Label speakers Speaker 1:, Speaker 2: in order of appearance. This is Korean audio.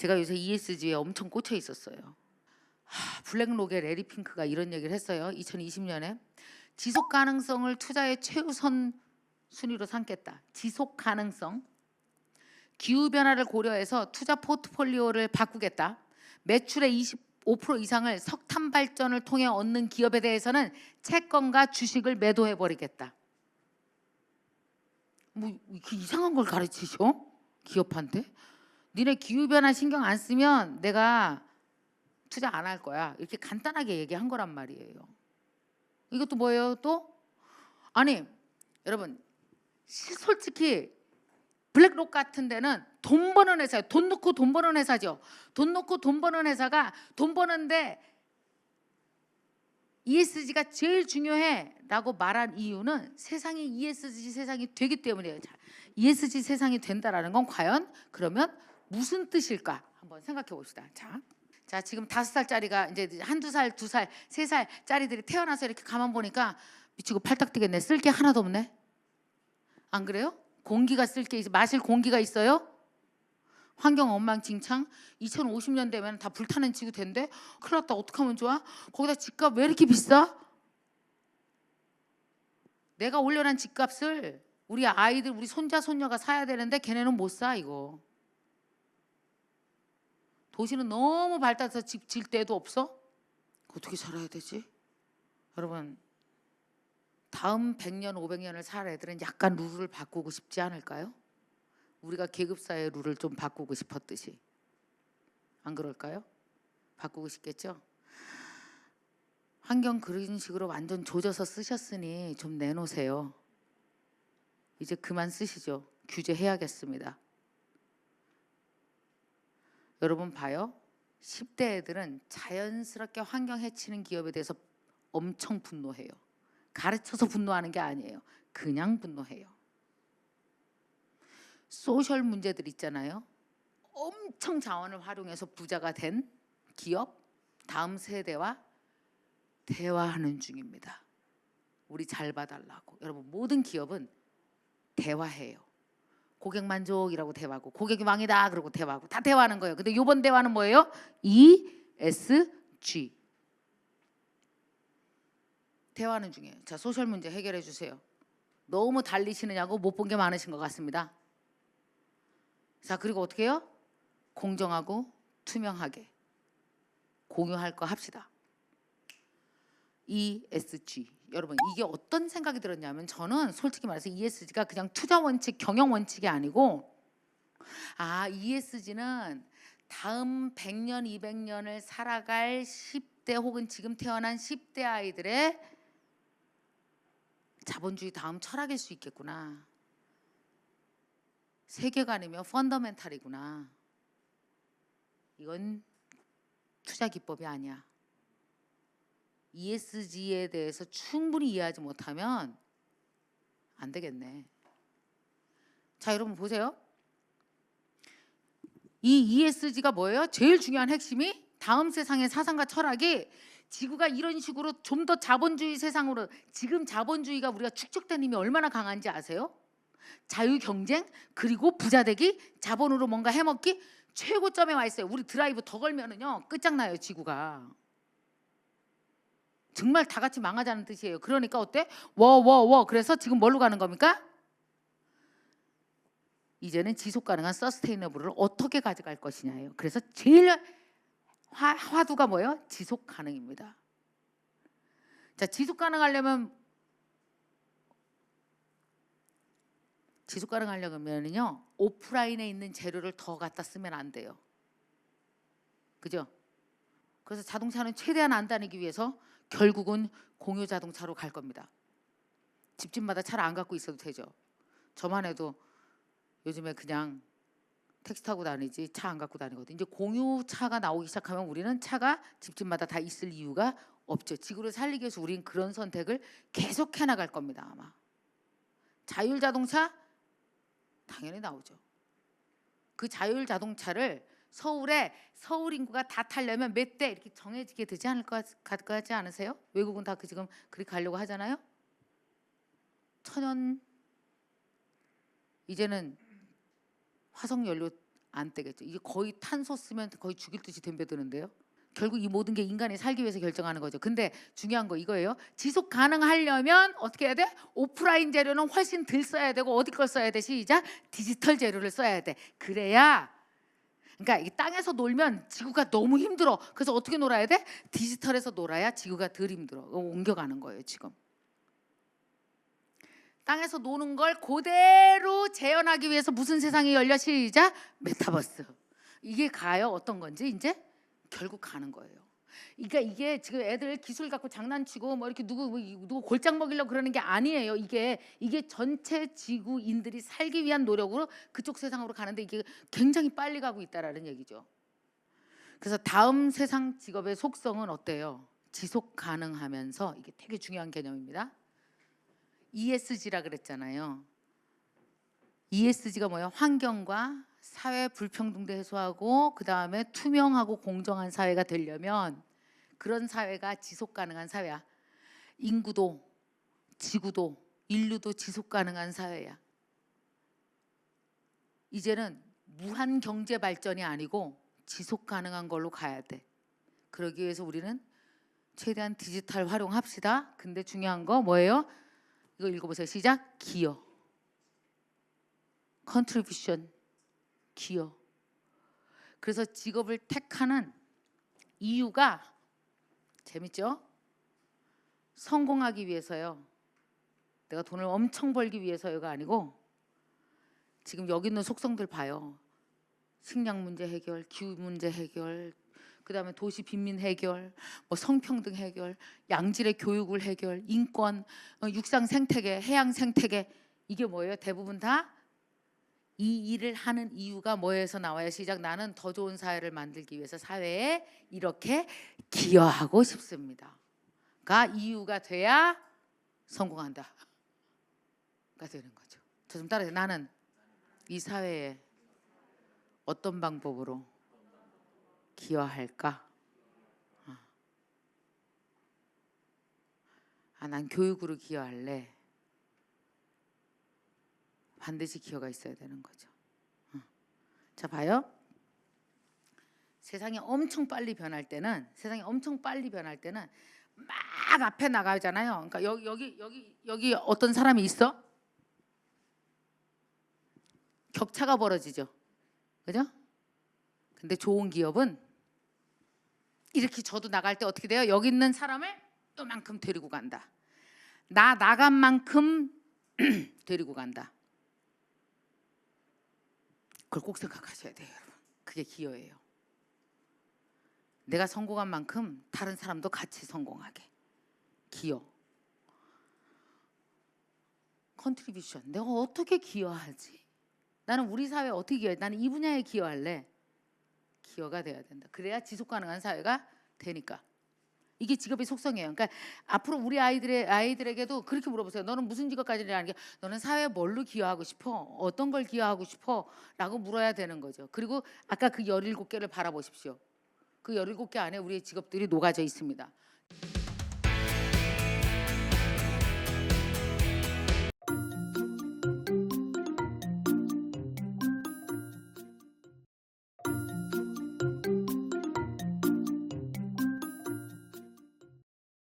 Speaker 1: 제가 요새 ESG에 엄청 꽂혀 있었어요. 하, 블랙록의 레리 핑크가 이런 얘기를 했어요. 2020년에 지속 가능성을 투자의 최우선 순위로 삼겠다. 지속 가능성. 기후 변화를 고려해서 투자 포트폴리오를 바꾸겠다. 매출의 25% 이상을 석탄 발전을 통해 얻는 기업에 대해서는 채권과 주식을 매도해 버리겠다. 뭐 이상한 걸 가르치셔? 기업한테? 니네 기후 변화 신경 안 쓰면 내가 투자 안 할 거야. 이렇게 간단하게 얘기한 거란 말이에요. 이것도 뭐예요? 또 아니 여러분 시- 솔직히 블랙록 같은 데는 돈 버는 회사예요. 돈 넣고 돈 버는 회사죠. 돈 넣고 돈 버는 회사가 돈 버는데 ESG가 제일 중요해라고 말한 이유는 세상이 ESG 세상이 되기 때문이에요. 자, ESG 세상이 된다라는 건 과연 그러면 무슨 뜻일까? 한번 생각해 봅시다. 자, 자 지금 다섯 살짜리가 이제 한두 살, 두 살, 세 살짜리들이 태어나서 이렇게 가만 보니까 미치고 팔딱 뛰겠네. 쓸 게 하나도 없네. 안 그래요? 공기가 쓸게 있어. 마실 공기가 있어요? 환경 엉망진창 2050년 되면 다 불타는 지구 된대 큰일 났다 어떡하면 좋아 거기다 집값 왜 이렇게 비싸 내가 올려놓은 집값을 우리 아이들 우리 손자 손녀가 사야 되는데 걔네는 못 사 이거 도시는 너무 발달해서 집 질 데도 없어 어떻게 살아야 되지 여러분 다음 100년 500년을 살 애들은 약간 룰을 바꾸고 싶지 않을까요? 우리가 계급사의 룰을 좀 바꾸고 싶었듯이 안 그럴까요? 바꾸고 싶겠죠? 환경 그런 식으로 완전 조져서 쓰셨으니 좀 내놓으세요. 이제 그만 쓰시죠. 규제해야겠습니다. 여러분 봐요. 10대 애들은 자연스럽게 환경 해치는 기업에 대해서 엄청 분노해요. 가르쳐서 분노하는 게 아니에요. 그냥 분노해요. 소셜 문제들 있잖아요. 엄청 자원을 활용해서 부자가 된 기업 다음 세대와 대화하는 중입니다. 우리 잘 봐달라고. 여러분 모든 기업은 대화해요. 고객 만족이라고 대화하고 고객이 왕이다 그러고 대화하고 다 대화하는 거예요. 근데 이번 대화는 뭐예요? ESG. 대화하는 중이에요. 자 소셜 문제 해결해 주세요. 너무 달리시느냐고 못 본 게 많으신 것 같습니다. 자 그리고 어떻게 해요? 공정하고 투명하게 공유할 거 합시다. ESG 여러분 이게 어떤 생각이 들었냐면 저는 솔직히 말해서 ESG가 그냥 투자 원칙 경영 원칙이 아니고 아 ESG는 다음 100년 200년을 살아갈 10대 혹은 지금 태어난 10대 아이들의 자본주의 다음 철학일 수 있겠구나. 세계관이며 펀더멘탈이구나. 이건 투자 기법이 아니야. ESG에 대해서 충분히 이해하지 못하면 안 되겠네. 자, 여러분 보세요. 이 ESG가 뭐예요? 제일 중요한 핵심이 다음 세상의 사상과 철학이 지구가 이런 식으로 좀 더 자본주의 세상으로 지금 자본주의가 우리가 축적된 힘이 얼마나 강한지 아세요? 자유 경쟁 그리고 부자 되기 자본으로 뭔가 해먹기 최고점에 와 있어요. 우리 드라이브 더 걸면은요 끝장나요 지구가. 정말 다 같이 망하자는 뜻이에요. 그러니까 어때? 워워워 그래서 지금 뭘로 가는 겁니까? 이제는 지속 가능한 서스테이너블을 어떻게 가져갈 것이냐예요. 그래서 제일 화, 화두가 뭐예요? 지속 가능입니다. 자, 지속 가능하려면 지속 가능하려면요 오프라인에 있는 재료를 더 갖다 쓰면 안 돼요. 그죠? 그래서 자동차는 최대한 안 다니기 위해서 결국은 공유 자동차로 갈 겁니다. 집집마다 차를 안 갖고 있어도 되죠. 저만 해도 요즘에 그냥 택시 타고 다니지 차 안 갖고 다니거든요. 이제 공유 차가 나오기 시작하면 우리는 차가 집집마다 다 있을 이유가 없죠. 지구를 살리기 위해서 우리는 그런 선택을 계속 해 나갈 겁니다. 아마 자율 자동차 당연히 나오죠. 그 자율 자동차를 서울에 서울 인구가 다 타려면 몇 대 이렇게 정해지게 되지 않을 것 같- 같지 않으세요? 외국은 다 그 지금 그렇게 가려고 하잖아요. 천연 이제는 화석 연료 안 되겠죠. 이게 거의 탄소 쓰면 거의 죽일 듯이 덤벼드는데요. 결국 이 모든 게 인간이 살기 위해서 결정하는 거죠. 근데 중요한 거 이거예요. 지속 가능하려면 어떻게 해야 돼? 오프라인 재료는 훨씬 덜 써야 되고 어디 걸 써야 돼? 시작. 디지털 재료를 써야 돼. 그래야 그러니까 이 땅에서 놀면 지구가 너무 힘들어. 그래서 어떻게 놀아야 돼? 디지털에서 놀아야 지구가 덜 힘들어. 옮겨가는 거예요, 지금. 땅에서 노는 걸 그대로 재현하기 위해서 무슨 세상이 열려 시작 메타버스. 이게 가요 어떤 건지 이제 결국 가는 거예요. 그러니까 이게 지금 애들 기술 갖고 장난치고 뭐 이렇게 누구 뭐 누구 골장 먹이려고 그러는 게 아니에요. 이게 이게 전체 지구인들이 살기 위한 노력으로 그쪽 세상으로 가는데 이게 굉장히 빨리 가고 있다라는 얘기죠. 그래서 다음 세상 직업의 속성은 어때요? 지속 가능하면서 이게 되게 중요한 개념입니다. ESG라 그랬잖아요. ESG가 뭐예요? 환경과 사회 불평등도 해소하고 그 다음에 투명하고 공정한 사회가 되려면 그런 사회가 지속 가능한 사회야. 인구도 지구도 인류도 지속 가능한 사회야. 이제는 무한 경제 발전이 아니고 지속 가능한 걸로 가야 돼. 그러기 위해서 우리는 최대한 디지털 활용합시다. 근데 중요한 거 뭐예요? 이거 읽어보세요. 시작. 기여. 컨트리뷰션. 기여. 그래서 직업을 택하는 이유가 재밌죠? 성공하기 위해서요. 내가 돈을 엄청 벌기 위해서요가 아니고 지금 여기 있는 속성들 봐요. 식량 문제 해결, 기후 문제 해결, 그다음에 도시 빈민 해결, 뭐 성평등 해결, 양질의 교육을 해결, 인권, 어, 육상 생태계, 해양 생태계 이게 뭐예요? 대부분 다 이 일을 하는 이유가 뭐에서 나와요? 시작 나는 더 좋은 사회를 만들기 위해서 사회에 이렇게 기여하고 싶습니다.가 이유가 돼야 성공한다. 가 되는 거죠. 저 좀 따라해. 나는 이 사회에 어떤 방법으로 기여할까? 어. 아, 난 교육으로 기여할래. 반드시 기여가 있어야 되는 거죠. 어. 자, 봐요. 세상이 엄청 빨리 변할 때는 세상이 엄청 빨리 변할 때는 막 앞에 나가잖아요. 그러니까 여기 여기 여기 여기 어떤 사람이 있어? 격차가 벌어지죠. 그죠? 근데 좋은 기업은 이렇게 저도 나갈 때 어떻게 돼요? 여기 있는 사람을 요만큼 데리고 간다. 나 나간 만큼 데리고 간다. 그걸 꼭 생각하셔야 돼요, 여러분. 그게 기여예요. 내가 성공한 만큼 다른 사람도 같이 성공하게. 기여. 컨트리뷰션. 내가 어떻게 기여하지? 나는 우리 사회에 어떻게 기여해? 나는 이 분야에 기여할래. 기여가 돼야 된다. 그래야 지속 가능한 사회가 되니까. 이게 직업의 속성이에요. 그러니까 앞으로 우리 아이들의 아이들에게도 그렇게 물어보세요. 너는 무슨 직업까지라는 게 너는 사회에 뭘로 기여하고 싶어? 어떤 걸 기여하고 싶어? 라고 물어야 되는 거죠. 그리고 아까 그 17개를 바라보십시오. 그 17개 안에 우리의 직업들이 녹아져 있습니다.